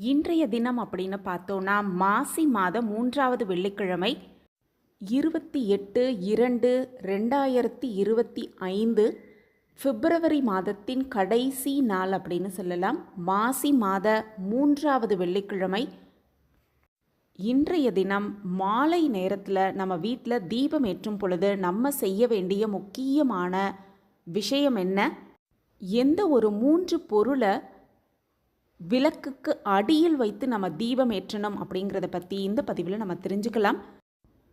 இன்றைய தினம் அப்படின்னு பார்த்தோன்னா மாசி மாதம் மூன்றாவது வெள்ளிக்கிழமை இருபத்தி எட்டு இரண்டு ரெண்டாயிரத்தி இருபத்தி ஐந்து பிப்ரவரி மாதத்தின் கடைசி நாள் அப்படின்னு சொல்லலாம். மாசி மாத மூன்றாவது வெள்ளிக்கிழமை. இன்றைய தினம் மாலை நேரத்தில் நம்ம வீட்டில் தீபம் ஏற்றும் பொழுது நம்ம செய்ய வேண்டிய முக்கியமான விஷயம் என்ன? எந்த ஒரு மூன்று பொருளை விளக்குக்கு அடியில் வைத்து நம்ம தீபம் ஏற்றணும் அப்படிங்கிறத பற்றி இந்த பதிவில் நம்ம தெரிஞ்சுக்கலாம்.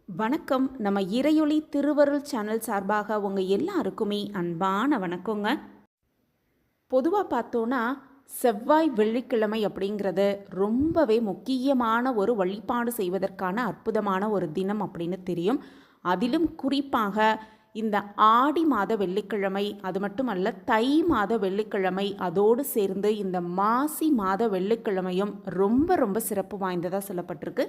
வணக்கம். நம்ம இறையொளி திருவருள் சேனல் சார்பாக உங்கள் எல்லாருக்குமே அன்பான வணக்கங்க. பொதுவாக பார்த்தோன்னா செவ்வாய் வெள்ளிக்கிழமை அப்படிங்கிறது ரொம்பவே முக்கியமான ஒரு வழிபாடு செய்வதற்கான அற்புதமான ஒரு தினம் அப்படின்னு தெரியும். அதிலும் குறிப்பாக இந்த ஆடி மாத வெள்ளிக்கிழமை அது மட்டுமல்ல தை மாத வெள்ளிக்கிழமை அதோடு சேர்ந்து இந்த மாசி மாத வெள்ளிக்கிழமையும் ரொம்ப ரொம்ப சிறப்பு வாய்ந்ததாக சொல்லப்பட்டிருக்கு.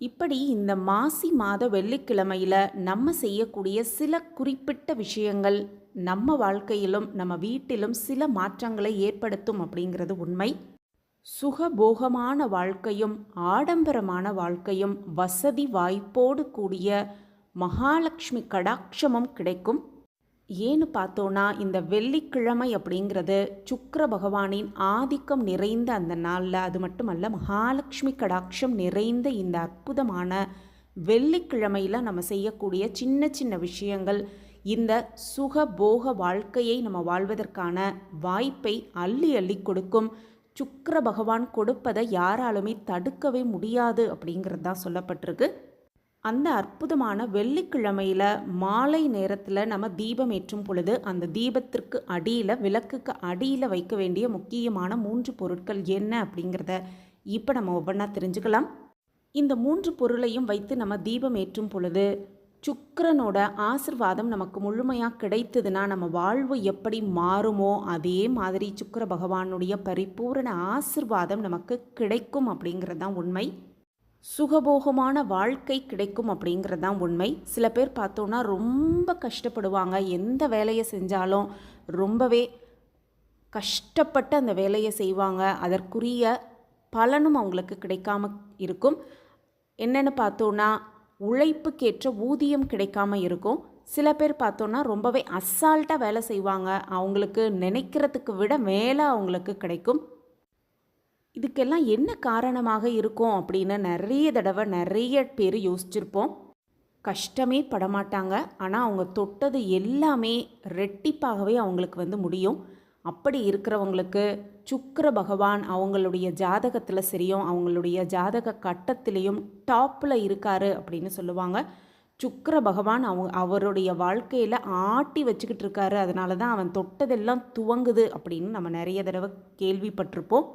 இப்படி இந்த மாசி மாத வெள்ளிக்கிழமையில் நம்ம செய்யக்கூடிய சில குறிப்பிட்ட விஷயங்கள் நம்ம வாழ்க்கையிலும் நம்ம வீட்டிலும் சில மாற்றங்களை ஏற்படுத்தும் அப்படிங்கிறது உண்மை. சுகபோகமான வாழ்க்கையும் ஆடம்பரமான வாழ்க்கையும் வசதி வாய்ப்போடு கூடிய மகாலட்சுமி கடாட்சமும் கிடைக்கும். ஏன்னு பார்த்தோன்னா இந்த வெள்ளிக்கிழமை அப்படிங்கிறது சுக்கர பகவானின் ஆதிக்கம் நிறைந்த அந்த நாளில் அது மட்டுமல்ல மகாலட்சுமி கடாட்சம் நிறைந்த இந்த அற்புதமான வெள்ளிக்கிழமையில் நம்ம செய்யக்கூடிய சின்ன சின்ன விஷயங்கள் இந்த சுக போக வாழ்க்கையை நம்ம வாழ்வதற்கான வாய்ப்பை அள்ளி அள்ளி கொடுக்கும். சுக்கர பகவான் கொடுப்பதை யாராலுமே தடுக்கவே முடியாது அப்படிங்கிறது தான் சொல்லப்பட்டிருக்கு. அந்த அற்புதமான வெள்ளிக்கிழமையில் மாலை நேரத்தில் நம்ம தீபம் ஏற்றும் பொழுது அந்த தீபத்திற்கு அடியில் விளக்குக்கு அடியில் வைக்க வேண்டிய முக்கியமான மூன்று பொருட்கள் என்ன அப்படிங்கிறத இப்போ நம்ம ஒவ்வொன்றா தெரிஞ்சுக்கலாம். இந்த மூன்று பொருளையும் வைத்து நம்ம தீபம் ஏற்றும் பொழுது சுக்கரனோட ஆசிர்வாதம் நமக்கு முழுமையாக கிடைத்ததுன்னா நம்ம வாழ்வு எப்படி மாறுமோ அதே மாதிரி சுக்கர பகவானுடைய பரிபூரண ஆசிர்வாதம் நமக்கு கிடைக்கும் அப்படிங்கிறது தான் உண்மை. சுகபோகமான வாழ்க்கை கிடைக்கும் அப்படிங்கிறது தான் உண்மை. சில பேர் பார்த்தோன்னா ரொம்ப கஷ்டப்படுவாங்க. எந்த வேலையை செஞ்சாலும் ரொம்பவே கஷ்டப்பட்டு அந்த வேலையை செய்வாங்க. அதற்குரிய பலனும் அவங்களுக்கு கிடைக்காம இருக்கும். என்னென்னு பார்த்தோன்னா உழைப்புக்கேற்ற ஊதியம் கிடைக்காம இருக்கும். சில பேர் பார்த்தோன்னா ரொம்பவே அசால்ட்டாக வேலை செய்வாங்க. அவங்களுக்கு நினைக்கிறதுக்கு விட மேலே அவங்களுக்கு கிடைக்கும். இதுக்கெல்லாம் என்ன காரணமாக இருக்கும் அப்படின்னு நிறைய தடவை நிறைய பேர் யோசிச்சிருப்போம். கஷ்டமே படமாட்டாங்க. ஆனால் அவங்க தொட்டது எல்லாமே ரெட்டிப்பாகவே அவங்களுக்கு வந்து முடியும். அப்படி இருக்கிறவங்களுக்கு சுக்கர பகவான் அவங்களுடைய ஜாதகத்தில் சரியும் அவங்களுடைய ஜாதக கட்டத்திலையும் டாப்பில் இருக்காரு அப்படின்னு சொல்லுவாங்க. சுக்கர பகவான் அவங்க அவருடைய வாழ்க்கையில் ஆட்டி வச்சுக்கிட்டு இருக்காரு. அதனால தான் அவன் தொட்டதெல்லாம் துவங்குது அப்படின்னு நம்ம நிறைய தடவை கேள்விப்பட்டிருப்போம்.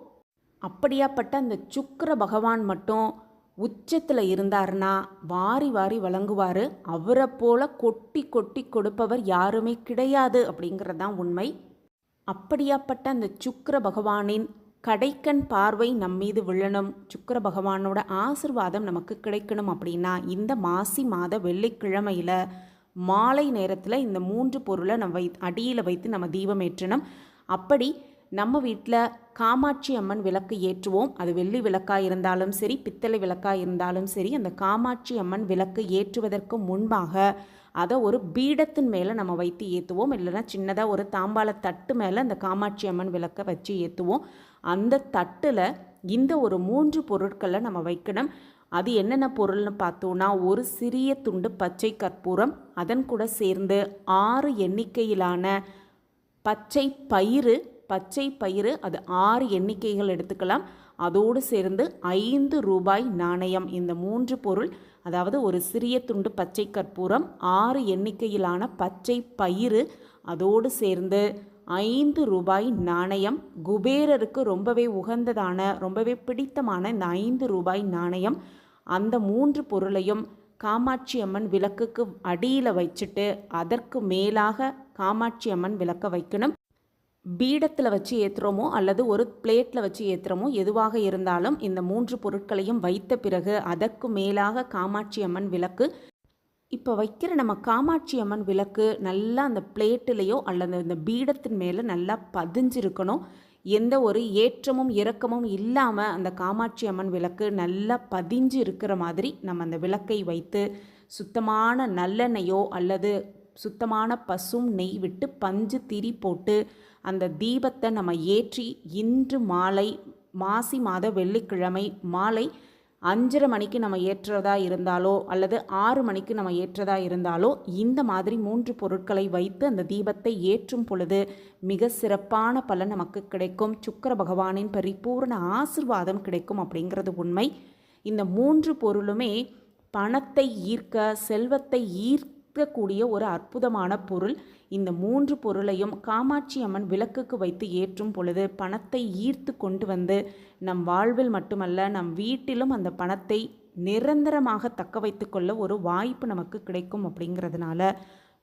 அப்படியாப்பட்ட அந்த சுக்கர பகவான் மட்டும் உச்சத்தில் இருந்தார்னா வாரி வாரி வழங்குவார். அவரை போல கொட்டி கொட்டி கொடுப்பவர் யாருமே கிடையாது அப்படிங்கிறது தான் உண்மை. அப்படியாப்பட்ட அந்த சுக்கர பகவானின் கடைக்கண் பார்வை நம்மீது விழணும். சுக்கிர பகவானோட ஆசிர்வாதம் நமக்கு கிடைக்கணும் அப்படின்னா இந்த மாசி மாத வெள்ளிக்கிழமையில் மாலை நேரத்தில் இந்த மூன்று பொருளை நம்ம வை அடியில் வைத்து நம்ம தீபம் ஏற்றணும். அப்படி நம்ம வீட்டில் காமாட்சி அம்மன் விளக்கு ஏற்றுவோம். அது வெள்ளி விளக்காக இருந்தாலும் சரி பித்தளை விளக்காக இருந்தாலும் சரி அந்த காமாட்சி அம்மன் விளக்கு ஏற்றுவதற்கு முன்பாக அதை ஒரு பீடத்தின் மேலே நம்ம வைத்து ஏற்றுவோம் இல்லைன்னா சின்னதாக ஒரு தாம்பாள தட்டு மேலே அந்த காமாட்சி அம்மன் விளக்கை வச்சு ஏற்றுவோம் அந்த தட்டில் இந்த ஒரு மூன்று பொருட்களை நம்ம வைக்கணும். அது என்னென்ன பொருள்னு பார்த்தோன்னா ஒரு சிறிய துண்டு பச்சை கற்பூரம் அதன் கூட சேர்ந்து ஆறு எண்ணிக்கையிலான பச்சை பயிறு பச்சை பயிறு அது ஆறு எண்ணிக்கைகள் எடுத்துக்கலாம். அதோடு சேர்ந்து ஐந்து ரூபாய் நாணயம். இந்த மூன்று பொருள் அதாவது ஒரு சிறிய துண்டு பச்சை கற்பூரம் ஆறு எண்ணிக்கையிலான பச்சை பயிறு அதோடு சேர்ந்து ஐந்து ரூபாய் நாணயம். குபேரருக்கு ரொம்பவே உகந்ததான ரொம்பவே பிடித்தமான இந்த ஐந்து ரூபாய் நாணயம். அந்த மூன்று பொருளையும் காமாட்சி அம்மன் விளக்குக்கு அடியில் வச்சுட்டு அதற்கு மேலாக காமாட்சி அம்மன் விளக்க வைக்கணும். பீடத்தில் வச்சு ஏற்றுறோமோ அல்லது ஒரு பிளேட்டில் வச்சு ஏற்றுறோமோ எதுவாக இருந்தாலும் இந்த மூன்று பொருட்களையும் வைத்த பிறகு அதற்கு மேலாக காமாட்சி அம்மன் விளக்கு. இப்போ வைக்கிற நம்ம காமாட்சி அம்மன் விளக்கு நல்லா அந்த பிளேட்டிலேயோ அல்லது அந்த பீடத்தின் மேலே நல்லா பதிஞ்சிருக்கணும். எந்த ஒரு ஏற்றமும் இறக்கமும் இல்லாமல் அந்த காமாட்சி அம்மன் விளக்கு நல்லா பதிஞ்சு இருக்கிற மாதிரி நம்ம அந்த விளக்கை வைத்து சுத்தமான நல்லெண்ணெயோ அல்லது சுத்தமான பசும் நெய் விட்டு பஞ்சு திரி போட்டு அந்த தீபத்தை நம்ம ஏற்றி இன்று மாலை மாசி மாத வெள்ளிக்கிழமை மாலை அஞ்சரை மணிக்கு நம்ம ஏற்றதா இருந்தாலோ அல்லது ஆறு மணிக்கு நம்ம ஏற்றதா இருந்தாலோ இந்த மாதிரி மூன்று பொருட்களை வைத்து அந்த தீபத்தை ஏற்றும் பொழுது மிக சிறப்பான பலன் நமக்கு கிடைக்கும். சுக்கர பகவானின் பரிபூர்ண ஆசிர்வாதம் கிடைக்கும் அப்படிங்கிறது உண்மை. இந்த மூன்று பொருளுமே பணத்தை ஈர்க்க செல்வத்தை ஈர்க்க ஈர்க்கக்கூடிய ஒரு அற்புதமான பொருள். இந்த மூன்று பொருளையும் காமாட்சி அம்மன் விளக்குக்கு வைத்து ஏற்றும் பொழுது பணத்தை ஈர்த்து கொண்டு வந்து நம் வாழ்வில் மட்டுமல்ல நம் வீட்டிலும் அந்த பணத்தை நிரந்தரமாக தக்க வைத்துக்கொள்ள ஒரு வாய்ப்பு நமக்கு கிடைக்கும் அப்படிங்கிறதுனால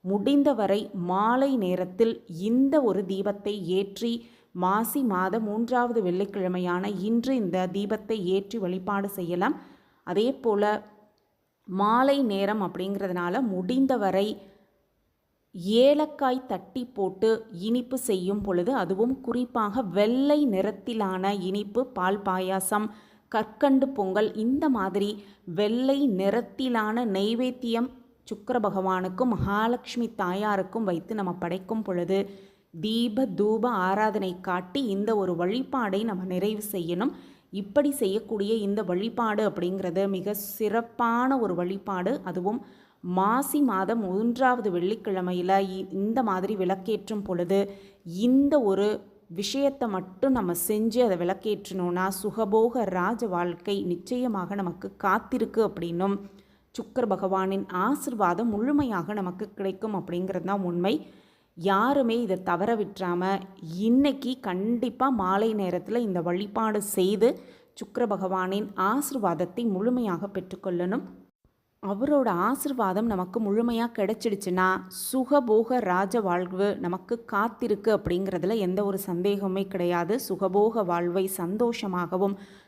முடிந்தவரை மாலை நேரத்தில் இந்த ஒரு தீபத்தை ஏற்றி மாசி மாத மூன்றாவது வெள்ளிக்கிழமையான இன்று இந்த தீபத்தை ஏற்றி வழிபாடு செய்யலாம். அதே போல் மாலை நேரம் அப்படிங்கிறதுனால முடிந்தவரை ஏலக்காய் தட்டி போட்டு இனிப்பு செய்யும் பொழுது அதுவும் குறிப்பாக வெள்ளை நிறத்திலான இனிப்பு பால் பாயாசம் கற்கண்டு பொங்கல் இந்த மாதிரி வெள்ளை நிறத்திலான நெய்வேத்தியம் சுக்கர பகவானுக்கும் மகாலட்சுமி தாயாருக்கும் வைத்து நம்ம படைக்கும் பொழுது தீப தூப ஆராதனை காட்டி இந்த ஒரு வழிபாடை நம்ம நிறைவு செய்யணும். இப்படி செய்யக்கூடிய இந்த வழிபாடு அப்படிங்கிறது மிக சிறப்பான ஒரு வழிபாடு. அதுவும் மாசி மாதம் மூன்றாவது வெள்ளிக்கிழமையில் இந்த மாதிரி விளக்கேற்றும் பொழுது இந்த ஒரு விஷயத்தை மட்டும் நம்ம செஞ்சு அதை விளக்கேற்றணும்னா சுகபோக ராஜ வாழ்க்கை நிச்சயமாக நமக்கு காத்திருக்கு அப்படின்னும் சுக்கர பகவானின் ஆசிர்வாதம் முழுமையாக நமக்கு கிடைக்கும் அப்படிங்கிறது தான் உண்மை. யாருமே இதை தவற விட்டுறாமல் இன்றைக்கி கண்டிப்பாக மாலை நேரத்தில் இந்த வழிபாடு செய்து சுக்கர பகவானின் ஆசிர்வாதத்தை முழுமையாக பெற்றுக்கொள்ளணும். அவரோட ஆசிர்வாதம் நமக்கு முழுமையாக கிடைச்சிடுச்சுன்னா சுகபோக ராஜ வாழ்வு நமக்கு காத்திருக்கு அப்படிங்கிறதுல எந்த ஒரு சந்தேகமே கிடையாது. சுகபோக வாழ்வை சந்தோஷமாகவும்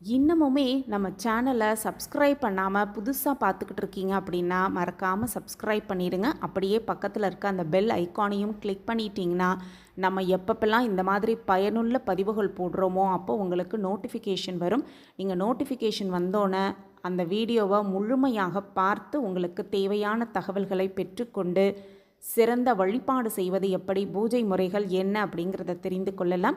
இன்னமுமே நம்ம சேனலை சப்ஸ்கிரைப் பண்ணாமல் புதுசாக பார்த்துக்கிட்டு இருக்கீங்க அப்படின்னா மறக்காமல் சப்ஸ்கிரைப் பண்ணிடுங்க. அப்படியே பக்கத்தில் இருக்க அந்த பெல் ஐக்கானையும் கிளிக் பண்ணிட்டீங்கன்னா நம்ம எப்பப்பெல்லாம் இந்த மாதிரி பயனுள்ள பதிவுகள் போடுறோமோ அப்போ உங்களுக்கு நோட்டிஃபிகேஷன் வரும். நீங்கள் நோட்டிஃபிகேஷன் வந்தோன்னே அந்த வீடியோவை முழுமையாக பார்த்து உங்களுக்கு தேவையான தகவல்களை பெற்றுக்கொண்டு சிறந்த வழிபாடு செய்வது எப்படி பூஜை முறைகள் என்ன அப்படிங்கிறத தெரிந்து கொள்ளலாம்.